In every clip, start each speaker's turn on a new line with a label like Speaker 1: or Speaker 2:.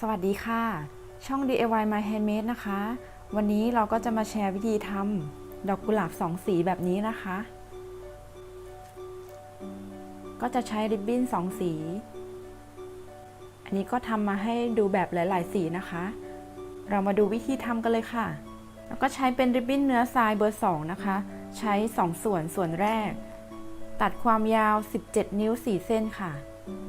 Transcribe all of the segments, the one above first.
Speaker 1: สวัสดีค่ะ ช่อง DIY My Handmade นะคะ วันนี้เราก็จะมาแชร์วิธีทำดอกกุหลาบสองสีแบบนี้นะคะ ก็จะใช้ริบบิ้นสองสี อันนี้ก็ทำมาให้ดูแบบหลาย ๆ สีนะคะ เรามาดูวิธีทำกันเลยค่ะ แล้วก็ใช้เป็นริบบิ้นเนื้อทรายเบอร์2นะคะ ใช้2ส่วนส่วนแรก ตัดความยาว 17 นิ้ว 4 เส้นค่ะ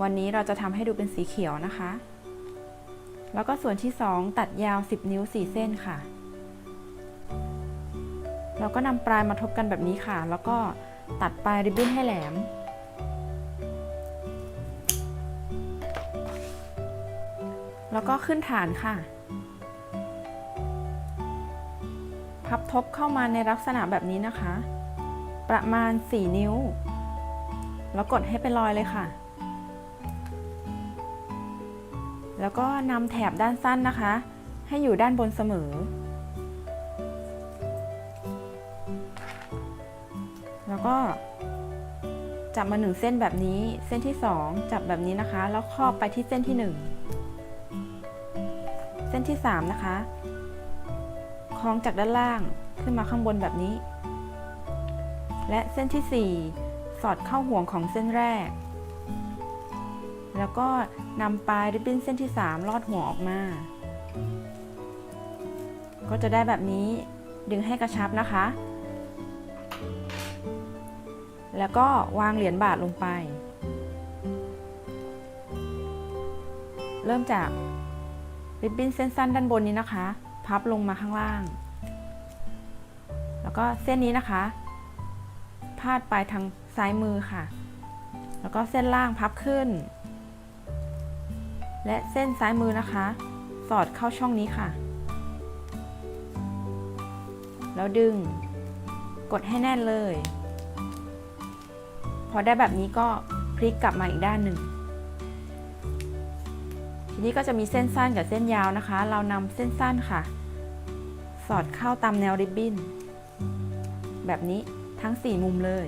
Speaker 1: วันนี้เราจะทำให้ดูเป็นสีเขียวนะคะ แล้วก็ส่วนที่ 2 ตัดยาว 10 นิ้ว 4 เส้นค่ะ เราก็นำปลายมาทบกันแบบนี้ค่ะ แล้วก็ตัดปลายริบบิ้นให้แหลม แล้วก็ขึ้นฐานค่ะ พับทบเข้ามาในลักษณะแบบนี้นะคะ ประมาณ 4 นิ้ว แล้วกดให้เป็นรอยเลยค่ะ แล้วก็นำแถบด้านสั้นนะคะ ให้อยู่ด้านบนเสมอ แล้วก็จับมาหนึ่งเส้นแบบนี้ เส้นที่ 2 จับแบบนี้นะคะ แล้วครอบไปที่เส้นที่ 1 เส้นที่ 3 นะคะ คล้องจากด้านล่างขึ้นมาข้างบนแบบนี้ และเส้นที่ 4 สอดเข้าห่วงของเส้นแรก แล้วก็นำปลายริบบิ้นเส้นที่ 3 ลอดห่วงออกมา ก็จะได้แบบนี้ดึงให้กระชับนะคะ แล้วก็วางเหรียญบาทลงไป เริ่มจากริบบิ้นเส้นสั้นด้านบนนี้นะคะ พับลงมาข้างล่าง แล้วก็เส้นนี้นะคะ พาดไปทางซ้ายมือค่ะ แล้วก็เส้นล่างพับขึ้น และเส้นซ้ายมือนะคะ สอดเข้าช่องนี้ค่ะ แล้วดึง กดให้แน่นเลย พอได้แบบนี้ก็พลิกกลับมาอีกด้านหนึ่ง ทีนี้ก็จะมีเส้นสั้นกับเส้นยาวนะคะ เรานำเส้นสั้นค่ะ สอดเข้าตามแนวริบบิ้น แบบนี้ทั้ง 4 มุมเลย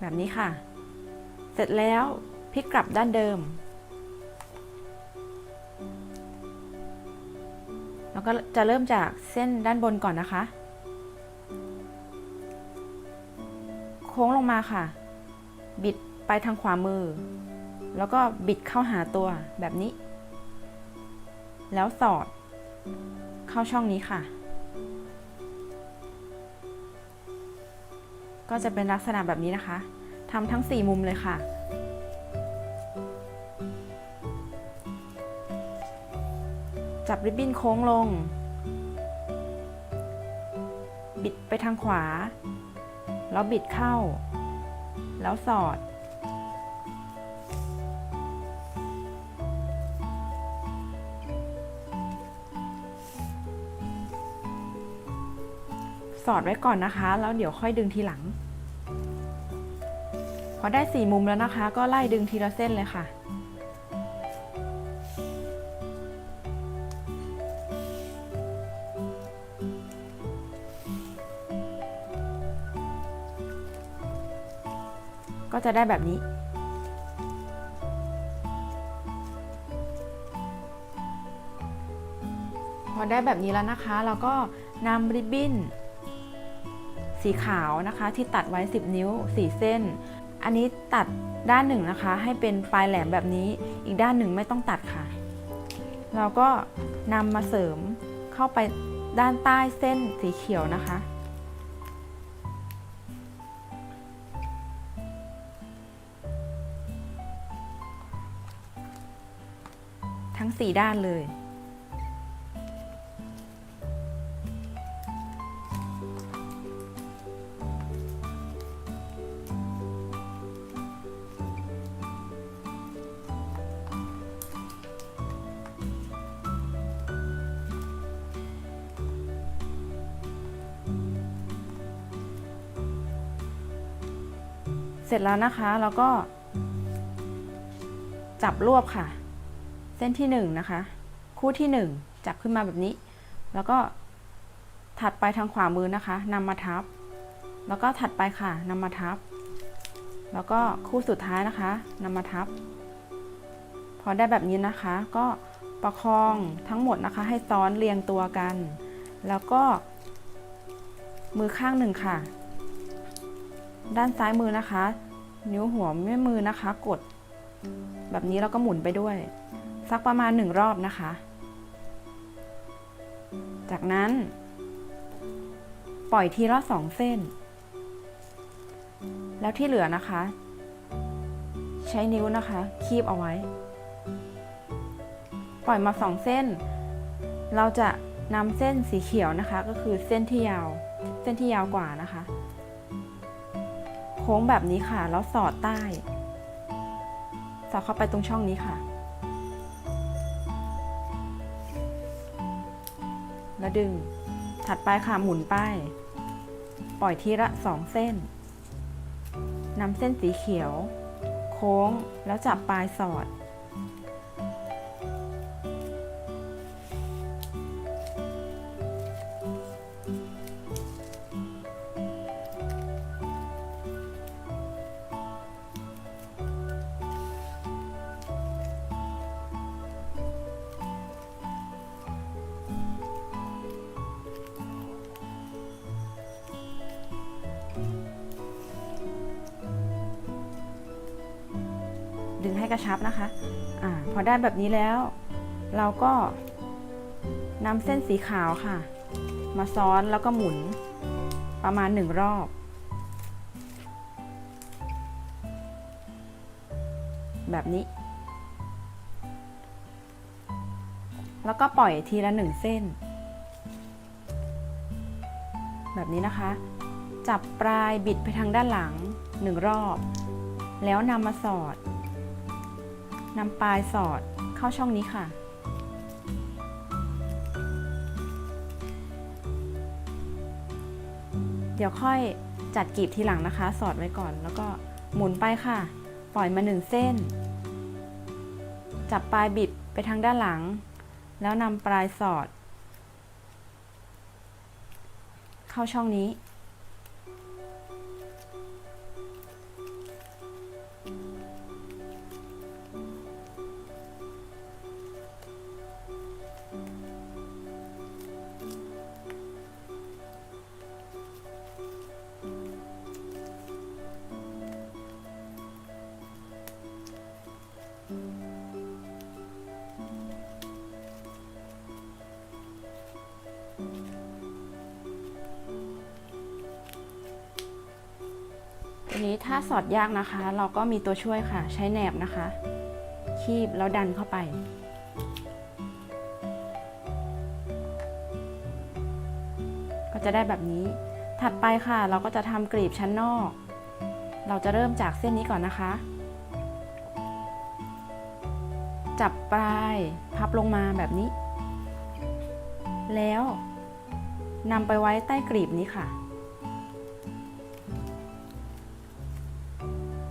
Speaker 1: แบบนี้ค่ะ เสร็จแล้วพลิกกลับด้านเดิม แล้วก็จะเริ่มจากเส้นด้านบนก่อนนะคะ โค้งลงมาค่ะ บิดไปทางขวามือ แล้วก็บิดเข้าหาตัวแบบนี้ แล้วสอดเข้าช่องนี้ค่ะ ก็จะเป็นลักษณะแบบนี้นะคะทำทั้ง 4 มุมเลยค่ะจับริบบิ้นโค้งลง บิดไปทางขวา แล้วบิดเข้า แล้วสอด สอดไว้ก่อนนะคะ แล้วเดี๋ยวค่อยดึงทีหลัง พอได้สี่มุมแล้วนะคะ ก็ไล่ดึงทีละเส้นเลยค่ะก็จะได้แบบนี้ พอได้แบบนี้แล้วนะคะ เราก็นำริบบิ้น สีขาวนะคะ ที่ตัดไว้ 10 นิ้ว 4 เส้น อันนี้ตัดด้านหนึ่งนะคะ ให้เป็นปลายแหลมแบบนี้อีกด้านหนึ่งไม่ต้องตัดค่ะ เราก็นำมาเสริมเข้าไปด้านใต้เส้นสีเขียวนะคะ ทั้ง 4 ด้านเลย ร็จแล้วนะคะเราก็ จับรวบค่ะ เส้นที่หนึ่งนะคะ คู่ที่หนึ่งจับขึ้นมาแบบนี้ แล้วก็ถัดไปทางขวามือนะคะนำมาทับ แล้วก็ถัดไปค่ะนำมาทับ แล้วก็คู่สุดท้ายนะคะนำมาทับ พอได้แบบนี้นะคะ ก็ประคองทั้งหมดนะคะ ให้ซ้อนเรียงตัวกัน แล้วก็ มือข้างหนึ่งค่ะ ด้านซ้ายมือนะคะ นิ้วหัวแม่มือนะคะ กด แบบนี้แล้วก็หมุนไปด้วย สักประมาณหนึ่งรอบนะคะ จากนั้น ปล่อยทีละสองเส้น แล้วที่เหลือนะคะ ใช้นิ้วนะคะ คีบเอาไว้ ปล่อยมาสองเส้น เราจะนำเส้นสีเขียวนะคะ ก็คือเส้นที่ยาว เส้นที่ยาวกว่านะคะ ค้งแบบนี้ค่ะ แล้วสอดใต้ สอดเข้าไปตรงช่องนี้ค่ะ แล้วดึง ถัดไปค่ะหมุนป้ายปล่อยทีละสองเส้นนำเส้นสีเขียว โค้งแล้วจับปลายสอด ดึงให้กระชับนะคะอ่าพอได้แบบนี้แล้ว เราก็นำเส้นสีขาวค่ะ มาซ้อนแล้วก็หมุนประมาณหนึ่งรอบ แบบนี้ แล้วก็ปล่อยทีละหนึ่งเส้น แบบนี้นะคะ จับปลายบิดไปทางด้านหลังหนึ่งรอบ แล้วนำมาสอด นำปลายสอดเข้าช่องนี้ค่ะ เดี๋ยวค่อยจัดกีบทีหลังนะคะ สอดไว้ก่อน แล้วก็หมุนไปค่ะ ปล่อยมาหนึ่งเส้น จับปลายบิดไปทางด้านหลัง แล้วนำปลายสอด เข้าช่องนี้ ถ้าสอดยากนะคะ เราก็มีตัวช่วยค่ะ ใช้แหนบนะคะ คีบแล้วดันเข้าไป ก็จะได้แบบนี้ ถัดไปค่ะ เราก็จะทำกลีบชั้นนอก เราจะเริ่มจากเส้นนี้ก่อนนะคะ จับปลายพับลงมาแบบนี้ แล้วนำไปไว้ใต้กลีบนี้ค่ะ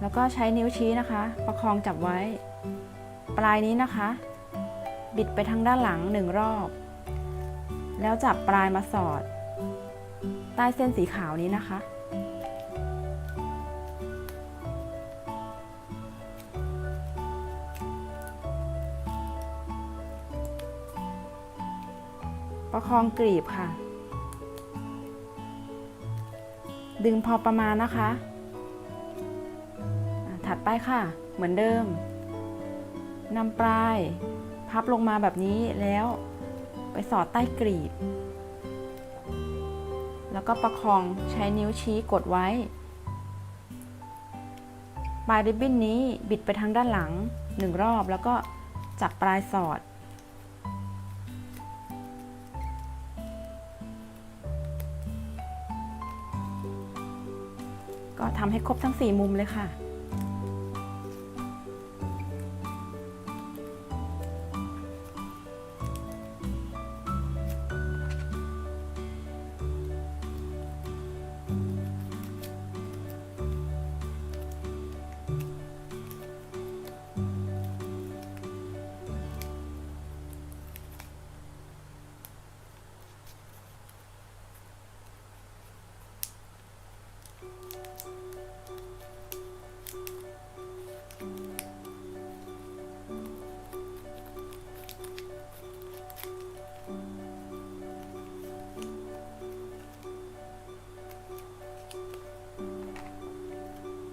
Speaker 1: แล้วก็ใช้นิ้วชี้นะคะ ประคองจับไว้ ปลายนี้นะคะ บิดไปทางด้านหลังหนึ่งรอบ แล้วจับปลายมาสอด ใต้เส้นสีขาวนี้นะคะ ประคองกรีบค่ะ ดึงพอประมาณนะคะ ไปค่ะ เหมือนเดิมนำปลาย พับลงมาแบบนี้แล้วไปสอดใต้กรีบ แล้วก็ประคองใช้นิ้วชี้กดไว้ ปลายริบบิ้นนี้บิดไปทางด้านหลังหนึ่งรอบแล้วก็จับปลายสอด ก็ทำให้ครบทั้ง 4 มุมเลยค่ะ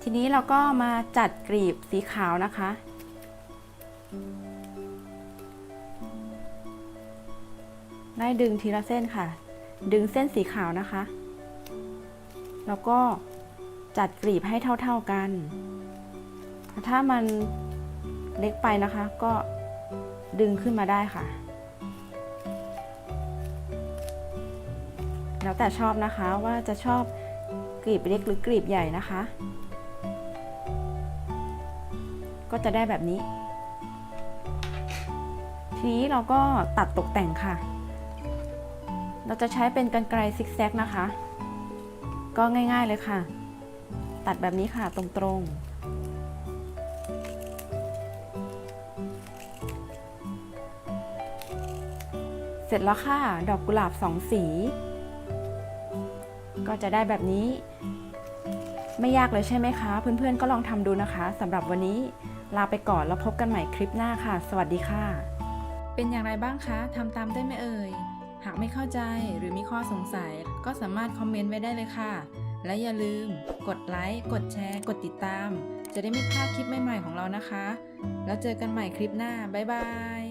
Speaker 1: ทีนี้เราก็มาจัดกลีบสีขาวนะคะ ได้ดึงทีละเส้นค่ะ ดึงเส้นสีขาวนะคะ แล้วก็จัดกลีบให้เท่า ๆกัน ถ้ามันเล็กไปนะคะก็ดึงขึ้นมาได้ค่ะ แล้วแต่ชอบนะคะว่าจะชอบกลีบเล็กหรือกลีบใหญ่นะคะ ก็จะได้แบบนี้ ทีนี้เราก็ตัดตกแต่งค่ะ เราจะใช้เป็นกรรไกรซิกแซกนะคะ ก็ง่ายๆเลยค่ะ ตัดแบบนี้ค่ะตรงๆเสร็จแล้วค่ะ ดอกกุหลาบสองสี ก็จะได้แบบนี้ ไม่ยากเลยใช่ไหมคะ เพื่อนๆก็ลองทำดูนะคะสำหรับวันนี้ ลาไปก่อนแล้วพบกันใหม่คลิปหน้าค่ะ สวัสดีค่ะ เป็นอย่างไรบ้างคะทำตามได้ไหมเอ่ย หากไม่เข้าใจหรือมีข้อสงสัย ก็สามารถคอมเมนต์ไว้ได้เลยค่ะ และอย่าลืม กดไลค์ กดแชร์ กดติดตาม จะได้ไม่พลาดคลิปใหม่ๆของเรานะคะ แล้วเจอกันใหม่คลิปหน้า บ๊ายบาย